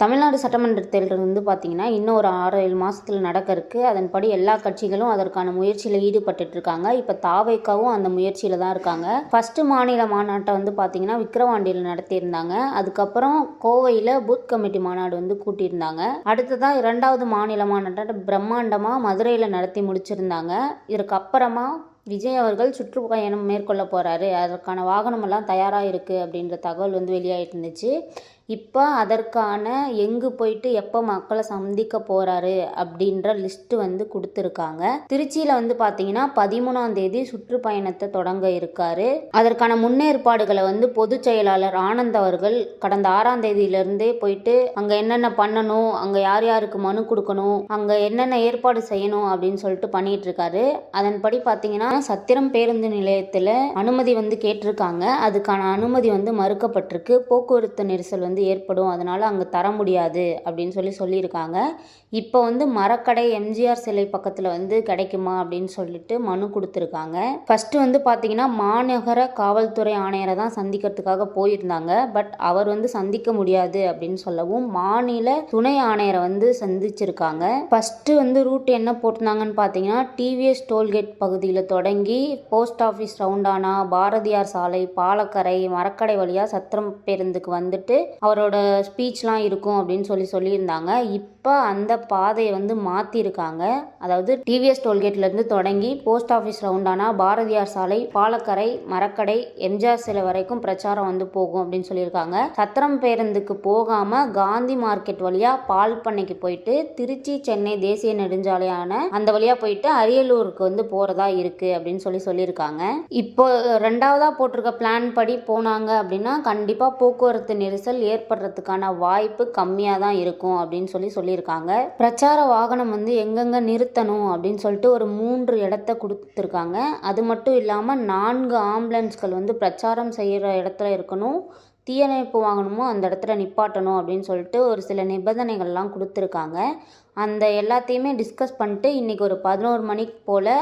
தமிழ்நாடு சட்டமன்ற தேர்தல் வந்து பார்த்திங்கன்னா இன்னும் ஒரு ஆறு ஏழு மாதத்தில் நடக்க இருக்குது அதன்படி எல்லா கட்சிகளும் அதற்கான முயற்சியில் ஈடுபட்டுட்டு இருக்காங்க இப்போ தாவைக்காவும் அந்த முயற்சியில் தான் இருக்காங்க. ஃபஸ்ட்டு மாநில மாநாட்டை வந்து பார்த்திங்கன்னா விக்கிரவாண்டியில் நடத்தியிருந்தாங்க. அதுக்கப்புறம் கோவையில் பூத் கமிட்டி மாநாடு வந்து கூட்டியிருந்தாங்க. அடுத்ததாக இரண்டாவது மாநில மாநாட்டை பிரம்மாண்டமாக மதுரையில் நடத்தி முடிச்சிருந்தாங்க. இதற்கு அப்புறமா விஜய் அவர்கள் சுற்றுப்பயணம் மேற்கொள்ள போகிறாரு அதற்கான வாகனமெல்லாம் தயாராக இருக்குது அப்படின்ற தகவல் வந்து வெளியாகிட்டு இருந்துச்சு. இப்போ அதற்கான எங்கு போயிட்டு எப்போ மக்களை சந்திக்க போகிறாரு அப்படின்ற லிஸ்ட்டு வந்து கொடுத்துருக்காங்க. திருச்சியில் வந்து பார்த்தீங்கன்னா பதிமூணாம் தேதி சுற்றுப்பயணத்தை தொடங்க இருக்காரு. அதற்கான முன்னேற்பாடுகளை வந்து பொதுச் செயலாளர் ஆனந்த் அவர்கள் கடந்த ஆறாம் தேதியிலிருந்தே போயிட்டு அங்கே என்னென்ன பண்ணணும் அங்கே யார் யாருக்கு மனு கொடுக்கணும் அங்கே என்னென்ன ஏற்பாடு செய்யணும் அப்படின்னு சொல்லிட்டு பண்ணிட்டு இருக்காரு அதன்படி பார்த்தீங்கன்னா சத்திரம் பேருந்து நிலையத்தில் அனுமதி வந்து கேட்டிருக்காங்க. அதுக்கான அனுமதி வந்து மறுக்கப்பட்டிருக்கு. போக்குவரத்து நெரிசல் வந்து ஏற்படும். அதனால் அங்கே தர முடியாது அப்படின்னு சொல்லி சொல்லியிருக்காங்க. இப்போ வந்து மரக்கடை எம்ஜிஆர் சிலை பக்கத்தில் வந்து கிடைக்குமா அப்படின்னு சொல்லிட்டு மனு கொடுத்துருக்காங்க. ஃபஸ்ட்டு வந்து பார்த்தீங்கன்னா மாநகர காவல்துறை ஆணையரை தான் சந்திக்கிறதுக்காக போயிருந்தாங்க. பட் அவர் வந்து சந்திக்க முடியாது அப்படின்னு சொல்லவும் மாநில துணை ஆணையரை வந்து சந்திச்சிருக்காங்க. ஃபஸ்ட்டு வந்து ரூட் என்ன போட்டிருந்தாங்கன்னு பார்த்தீங்கன்னா டிவிஎஸ் டோல்கேட் பகுதியில் தொடங்கி போஸ்ட் ஆஃபீஸ் ரவுண்டானா பாரதியார் சாலை பாலக்கரை மரக்கடை வழியாக சத்திரம் பேருந்துக்கு வந்துட்டு அவரோட ஸ்பீச்லாம் இருக்கும் அப்படின்னு சொல்லி சொல்லியிருந்தாங்க. இப்போ அந்த பாதையை வந்து மாற்றிருக்காங்க அதாவது டிவிஎஸ் டோல்கேட்லேருந்து தொடங்கி போஸ்ட் ஆஃபீஸ் ரவுண்டானா பாரதியார் சாலை பாலக்கரை மரக்கடை எம்ஜிஆர் சிலை வரைக்கும் பிரச்சாரம் வந்து போகும் அப்படின்னு சொல்லியிருக்காங்க. சத்திரம் பேருந்துக்கு போகாமல் காந்தி மார்க்கெட் வழியாக பால் பண்ணைக்கு போயிட்டு திருச்சி சென்னை தேசிய நெடுஞ்சாலையான அந்த வழியாக போயிட்டு அரியலூருக்கு வந்து போகிறதா இருக்குது அப்படின்னு சொல்லி சொல்லியிருக்காங்க. இப்போ ரெண்டாவதாக போட்டிருக்க பிளான் படி போனாங்க அப்படின்னா கண்டிப்பாக போக்குவரத்து நெரிசல் ஏற்படுறதுக்கான வாய்ப்பு கம்மியாக தான் இருக்கும் அப்படின்னு சொல்லி சொல்லியிருக்காங்க. பிரச்சார வாகனம் வந்து எங்கெங்கே நிறுத்தணும் அப்படின்னு சொல்லிட்டு ஒரு மூன்று இடத்த கொடுத்துருக்காங்க. அது மட்டும் இல்லாமல் நான்கு ஆம்புலன்ஸ்கள் வந்து பிரச்சாரம் செய்கிற இடத்துல இருக்கணும். தீயணைப்பு வாங்கணுமோ அந்த இடத்துல நிப்பாட்டணும் அப்படின்னு சொல்லிட்டு ஒரு சில நிபந்தனைகள்லாம் கொடுத்துருக்காங்க. அந்த எல்லாத்தையுமே டிஸ்கஸ் பண்ணிட்டு இன்றைக்கி ஒரு பதினோரு மணிக்கு போல்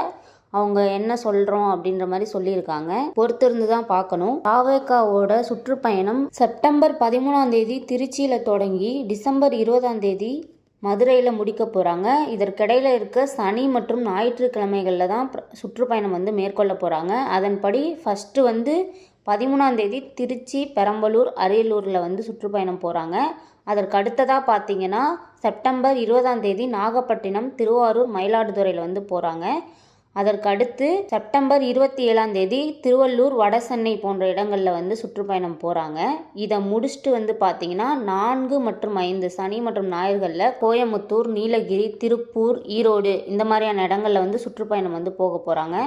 அவங்க என்ன சொல்கிறோம் அப்படின்ற மாதிரி சொல்லியிருக்காங்க. பொறுத்திருந்து தான் பார்க்கணும். பாவேக்காவோட சுற்றுப்பயணம் செப்டம்பர் பதிமூணாம் தேதி திருச்சியில் தொடங்கி டிசம்பர் இருபதாம் தேதி மதுரையில் முடிக்க போகிறாங்க இதற்கிடையில் இருக்க சனி மற்றும் ஞாயிற்றுக்கிழமைகளில் தான் சுற்றுப்பயணம் வந்து மேற்கொள்ள போகிறாங்க அதன்படி ஃபஸ்ட்டு வந்து பதிமூணாம் தேதி திருச்சி பெரம்பலூர் அரியலூரில் வந்து சுற்றுப்பயணம் போகிறாங்க அதற்கு அடுத்ததாக பார்த்தீங்கன்னா செப்டம்பர் இருபதாம் தேதி நாகப்பட்டினம் திருவாரூர் மயிலாடுதுறையில் வந்து போகிறாங்க அதற்கடுத்து செப்டம்பர் இருபத்தி ஏழாம் தேதி திருவள்ளூர் வடசென்னை போன்ற இடங்களில் வந்து சுற்றுப்பயணம் போகிறாங்க இதை முடிச்சுட்டு வந்து பார்த்தீங்கன்னா நான்கு மற்றும் ஐந்து சனி மற்றும் ஞாயிறுகளில் கோயம்புத்தூர் நீலகிரி திருப்பூர் ஈரோடு இந்த மாதிரியான இடங்களில் வந்து சுற்றுப்பயணம் வந்து போக போகிறாங்க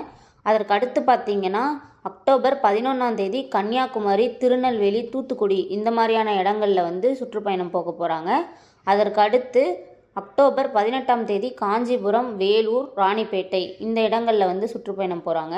அதற்கு அடுத்து பார்த்தீங்கன்னா அக்டோபர் பதினொன்றாம் தேதி கன்னியாகுமரி திருநெல்வேலி தூத்துக்குடி இந்த மாதிரியான இடங்களில் வந்து சுற்றுப்பயணம் போக போகிறாங்க அதற்கு அடுத்து அக்டோபர் பதினெட்டாம் தேதி காஞ்சிபுரம் வேலூர் ராணிப்பேட்டை இந்த இடங்களில் வந்து சுற்றுப்பயணம் போகிறாங்க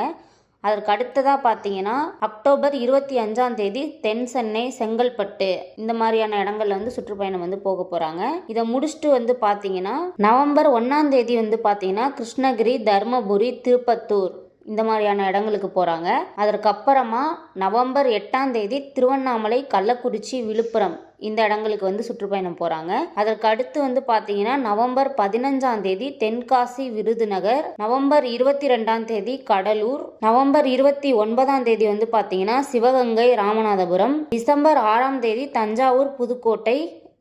அதற்கு அடுத்ததாக பார்த்தீங்கன்னா அக்டோபர் இருபத்தி அஞ்சாம் தேதி தென் சென்னை செங்கல்பட்டு இந்த மாதிரியான இடங்கள்ல வந்து சுற்றுப்பயணம் வந்து போக போகிறாங்க இதை முடிச்சுட்டு வந்து பார்த்தீங்கன்னா நவம்பர் ஒன்றாம் தேதி வந்து பார்த்தீங்கன்னா கிருஷ்ணகிரி தருமபுரி திருப்பத்தூர் இந்த மாதிரியான இடங்களுக்கு போகிறாங்க அதற்கப்புறமா நவம்பர் எட்டாம் தேதி திருவண்ணாமலை கள்ளக்குறிச்சி விழுப்புரம் இந்த இடங்களுக்கு வந்து சுற்றுப்பயணம் போகிறாங்க அதற்கு அடுத்து வந்து பார்த்தீங்கன்னா நவம்பர் பதினஞ்சாம் தேதி தென்காசி விருதுநகர் நவம்பர் இருபத்தி ரெண்டாம் தேதி கடலூர் நவம்பர் இருபத்தி ஒன்பதாம் தேதி வந்து பார்த்தீங்கன்னா சிவகங்கை ராமநாதபுரம் டிசம்பர் ஆறாம் தேதி தஞ்சாவூர் புதுக்கோட்டை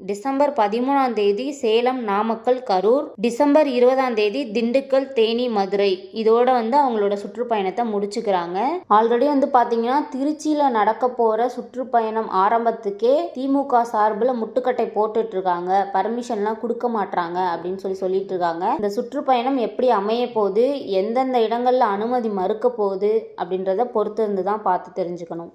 டிசம்பர் பதிமூணாம் தேதி சேலம் நாமக்கல் கரூர். டிசம்பர் இருபதாம் தேதி திண்டுக்கல் தேனி மதுரை. இதோட வந்து அவங்களோட சுற்றுப்பயணத்தை முடிச்சுக்கிறாங்க. ஆல்ரெடி வந்து பார்த்தீங்கன்னா திருச்சியில் நடக்க போகிற சுற்றுப்பயணம் ஆரம்பத்துக்கே திமுக சார்பில் முட்டுக்கட்டை போட்டுட்டு இருக்காங்க பர்மிஷன்லாம் கொடுக்க மாட்டாங்க அப்படின்னு சொல்லி சொல்லிட்டு இருக்காங்க இந்த சுற்றுப்பயணம் எப்படி அமைய போகுது? எந்தெந்த இடங்களில் அனுமதி மறுக்க போகுது? அப்படின்றத பொறுத்து இருந்து தான் பார்த்து தெரிஞ்சுக்கணும்.